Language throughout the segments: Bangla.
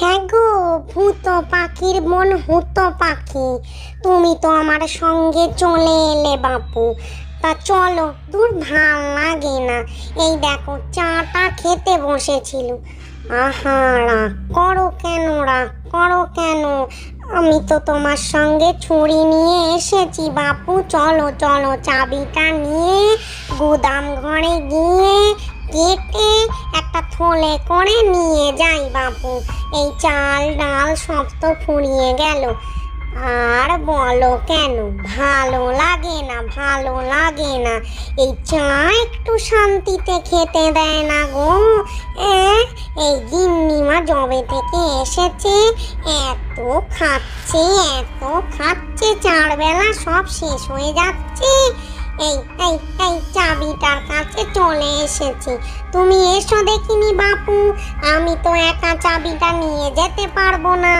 হ্যাঁ গো, ভূত পাখির মন হুত পাখি। তুমি তো আমার সঙ্গে চলে এলে বাপু। তা চলো, দূর ভালো লাগে না। এই দেখো, চাটা খেতে বসেছিল। আহা, রাগ করো কেন, রাগ করো কেন? আমি তো তোমার সঙ্গে ছুরি নিয়ে এসেছি বাপু। চলো চলো, চাবিটা নিয়ে গুদাম ঘরে গিয়ে কেটে একটা থলে করে নিয়ে যাই বাপু এই চাল ডাল সব তো ফুরিয়ে গেল। আর বলো কেন? ভালো লাগে না, ভালো লাগে না। এই চা একটু শান্তিতে খেতে দেয় না গো। এই গিন্নিমা জবে থেকে এসেছে, এত খাচ্ছে এত খাচ্ছে, চারবেলা সব শেষ হয়ে যাচ্ছে। এই এই এই চাবিটার কাছে চলে এসেছি। তুমি এসো দেখিনি বাপু, আমি তো একা চাবিটা নিয়ে যেতে পারব না।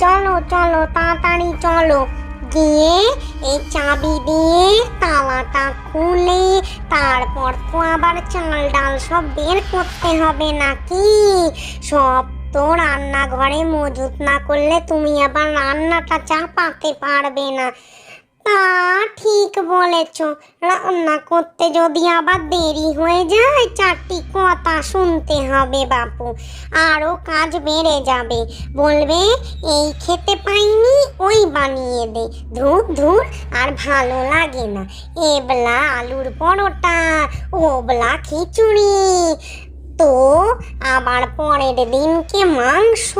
চলো চলো, তাড়াতাড়ি চলো। গিয়ে এই চাবি দিয়ে তালাটা খুলে, তারপর তো আবার চাল ডাল সব বের করতে হবে নাকি? সব তো রান্নাঘরে মজুত না করলে তুমি আবার রান্নাটা চাপাতে পারবে না। তা ঠিক বলেছ। রান্না করতে যদি আবার দেরি হয়ে যায়, চারটি কথা শুনতে হবে বাপু। আরও কাজ বেড়ে যাবে। বলবে, এই খেতে পাইনি, ওই বানিয়ে দে। ধুর ধুর, আর ভালো লাগে না। এবলা আলুর পরোটা, ওবলা খিচুড়ি। তো আবার পরের দিনকে মাংস।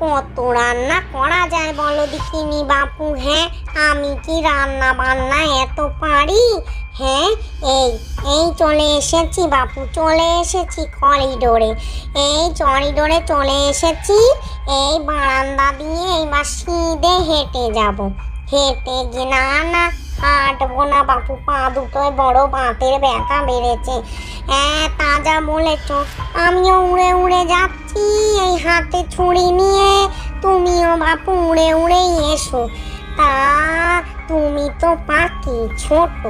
কত রান্না করা যায় বলো দেখিনি বাপু হ্যাঁ? আমি কি রান্না বান্না এত পারি? হ্যাঁ এই এই চলে এসেছি বাপু, চলে এসেছি করিডোরে। এই করিডোরে চলে এসেছি, এই বারান্দা দিয়ে এইবার সিঁধে হেঁটে যাব। হেঁটে গিয়ে না না হাঁটবো না বাপু, পা দুটোয় বড় বাতের ব্যথা বেড়েছে। হ্যাঁ তা যা বলেছ, আমিও উড়ে উড়ে যাচ্ছি, এই হাতে ছুরি নিয়ে। তুমিও বাপু উড়ে উড়েই এসো। তা, তুমি তো পাখি ছোট।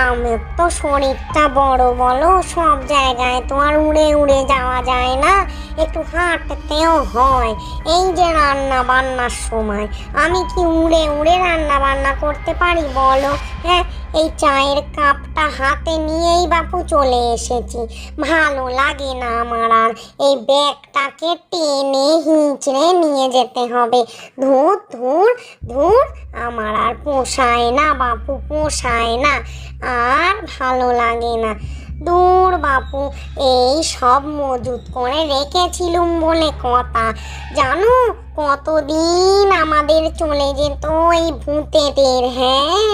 আমার তো শরীরটা বড়, বলো। সব জায়গায় তো আর উড়ে উড়ে যাওয়া যায় না। একটু হাঁটতেও হয়। এই যে রান্না বান্নার সময়, আমি কি উড়ে উড়ে রান্না বান্না করতে পারি, বলো? হ্যাঁ এই চায়ের কাপটা হাতে নিয়েই বাপু চলে এসেছি। ভালো লাগে না আমার আর। এই ব্যাগটাকে টেনে হিঁচড়ে নিয়ে যেতে হবে। ধুর ধুর ধুর, আমার আর পোষায় না বাপু, পোষায় না। আর ভালো লাগে না। দূর বাপু, এই সব মজুত করে রেখেছিলুম বলে কথা। জানো কতদিন আমাদের চলে যেত এই ভূতেদের হ্যাঁ?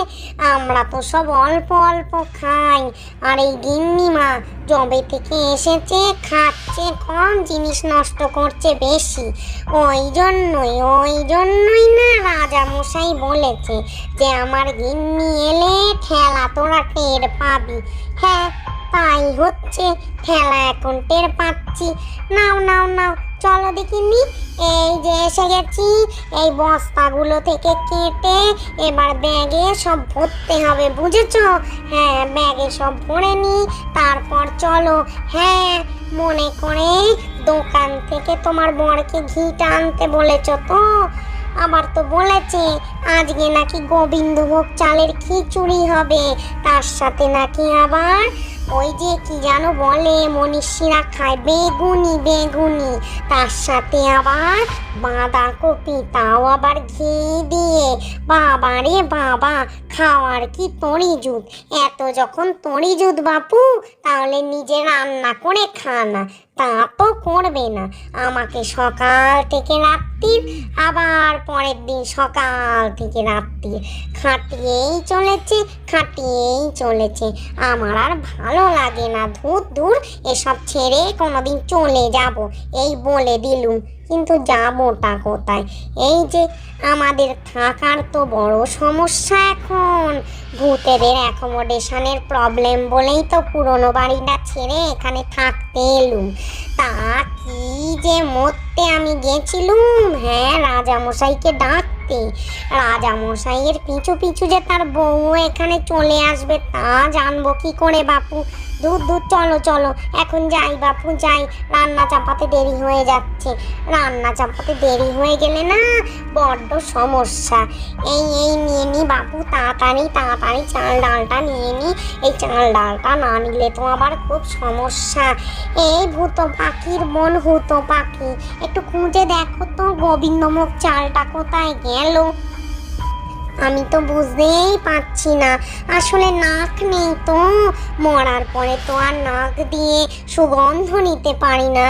আমরা তো সব অল্প অল্প খাই। আর এই গিন্নিমা জবে থেকে এসেছে, খাচ্ছে, কম জিনিস নষ্ট করছে বেশি। ওই জন্যই ওই জন্যই না রাজা মশাই বলেছে যে আমার গিন্নি এলে ঠেলা তোরা টের পাবি। হ্যাঁ তাই হচ্ছে, ঠেলা এখন টের পাচ্ছি। নাও নাও নাও চলো দেখিনি। এই যে এসে গেছি। এই বস্তাগুলো থেকে কেটে এবার ব্যাগে সব ভরতে হবে, বুঝেছ? হ্যাঁ ব্যাগে সব ভরে নি তারপর চলো। হ্যাঁ মনে করে দোকান থেকে তোমার বরকে ঘিটা আনতে বলেছ তো? আবার তো বলেছে, আজকে নাকি গোবিন্দভোগ চালের খিচুড়ি হবে, তার সাথে নাকি আবার ওই যে কি যেন বলে, মনীষীরা খায় বেগুনি বেগুনি। তার সাথে আবার বাঁধাকপি, তাও আবার ঘি দিয়ে। বাবা রে বাবা, খাওয়ার কি তরিজুত এত যখন তরিজুত বাপু, তাহলে নিজে রান্না করে খানা তা তো করবে না। আমাকে সকাল থেকে রাত্রির, আবার পরের দিন সকাল থেকে রাত্রির। খাটিয়েই চলেছে খাটিয়েই চলেছে। আমার আর ভালো লাগে না। ধুর ধুর এসব ছেড়ে কোনোদিন চলে যাব, এই বলে দিলুম কিন্তু যাবোটা কোথায়? এই যে আমাদের থাকার তো বড় সমস্যা এখন। ভূতেদের অ্যাকোমোডেশনের প্রবলেম বলেই তো পুরনো বাড়িটা ছেড়ে এখানে থাকতে এলুম। তা কি যে মরতে আমি গেছিলুম? হ্যাঁ রাজামশাইকে ডাকতে রাজামশাইয়ের পিছু পিছু যে তার বউ এখানে চলে আসবে, তা জানব কি করে বাপু? দূর দূর, চলো চলো। এখন যাই বাপু, যাই। রান্না চাপাতে দেরি হয়ে যাচ্ছে। রান্না চাপাতে দেরি হয়ে গেলে না বড্ড সমস্যা। এই এই নিয়ে নি বাপু, তাড়াতাড়ি তাড়াতাড়ি চাল ডালটা নিয়ে নি। এই চাল ডালটা না নিলে তো আবার খুব সমস্যা। এই ভূত পাখির মন, ভূত পাখি। একটু খুঁজে দেখো তো গোবিন্দমুখ চালটা কোথায় গেল আমি তো বুঝতেই পারছি না। আসলে নাক নেই তো। মরার পরে তো আর নাক দিয়ে সুগন্ধ নিতে পারি না।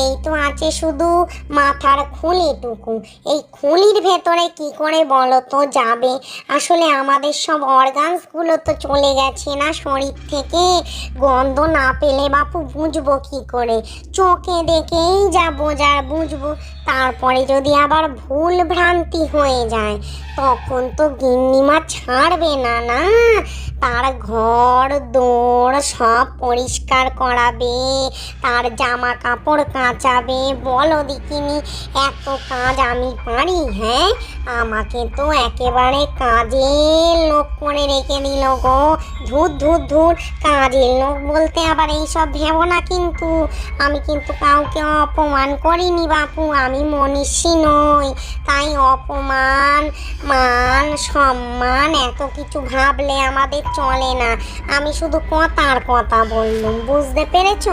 এই তো আছে শুধু মাথার খুলিটুকু। এই খুলির ভেতরে কি করে বলো তো যাবে? আসলে আমাদের সব অর্গানসগুলো তো চলে গেছে না শরীর থেকে। গন্ধ না পেলে বাপু বুঝব কি করে? চোখে দেখেই যা বোঝার বুঝব। তারপরে যদি আবার ভুল ভ্রান্তি হয়ে যায়, তখন তো গিন্নিমা ছাড়বে না না। তার ঘর দৌড় সব পরিষ্কার করাবে, তার জামা কাপড় কাচাবে। বলো দেখিনি, এত কাজ আমি পারি হ্যাঁ? আমাকে তো একেবারে কাজের লোক করে রেখে দিল গো। ধুর ধুর ধুর, কাজের লোক বলতে আবার এইসব ভেবো না কিন্তু। আমি কিন্তু কাউকে অপমান করিনি বাপু, আমি মনীষী নই। তাই অপমান মান সম্মান, এত কিছু ভাবলে আমাদের চলে না। আমি শুধু কথার কথা বললুম, বুঝতে পেরেছ?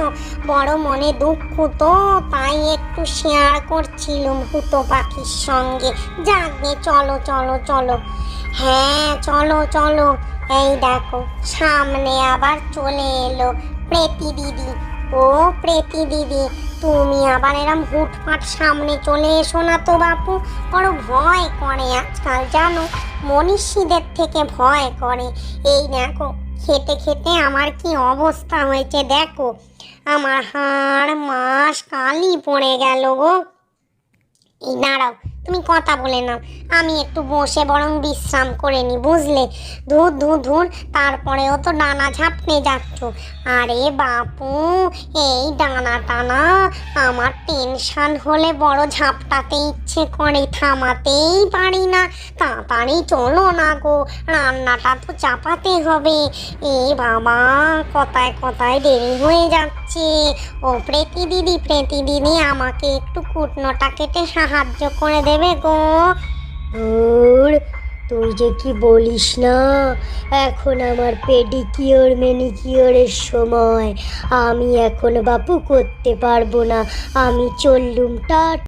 বড় মনে দুঃখ তো, তাই একটু শেয়ার করছিলুম হুতো পাখির সঙ্গে। যাকে চলো চলো চলো। হ্যাঁ চলো চলো। এই দেখো, সামনে আবার চলে এলো প্রেতি দিদি। ও প্রেতি দিদি, তুমি আবার এরম হুটফাট সামনে চলে এসো না তো বাপু। বড় ভয় করে আজকাল জানো, মনীষীদের থেকে ভয় করে। এই দেখো, খেতে খেতে আমার কি অবস্থা হয়েছে দেখো। আমার হাড়, মাস, কালি পড়ে গেল গো। এই দাঁড়াও তুমি কথা বলে নাও। আমি একটু বসে বরং বিশ্রাম করে নি, বুঝলে? ধুর ধুর ধুর, তারপরেও তো ডানা ঝাপটে যাচ্ছ। আরে বাপু, এই ডানা টানা, আমার টেনশান হলে বড় ঝাপটাতে ইচ্ছে করে, থামাতেই পারি না। তাড়াতাড়ি চলো না গো, রান্নাটা তো চাপাতে হবে। এ বাবা, কথায় কথায় দেরি হয়ে যাচ্ছে। ও প্রেতি দিদি, প্রীতি দিদি আমাকে একটু কুটনোটা কেটে সাহায্য করে দেবে। গো? ধুর, তুই যে কি বলিস না? এখন আমার পেডিকিওর মেনিকিওরের সময়। আমি এখন বাপু করতে পারব না। আমি চললুম টা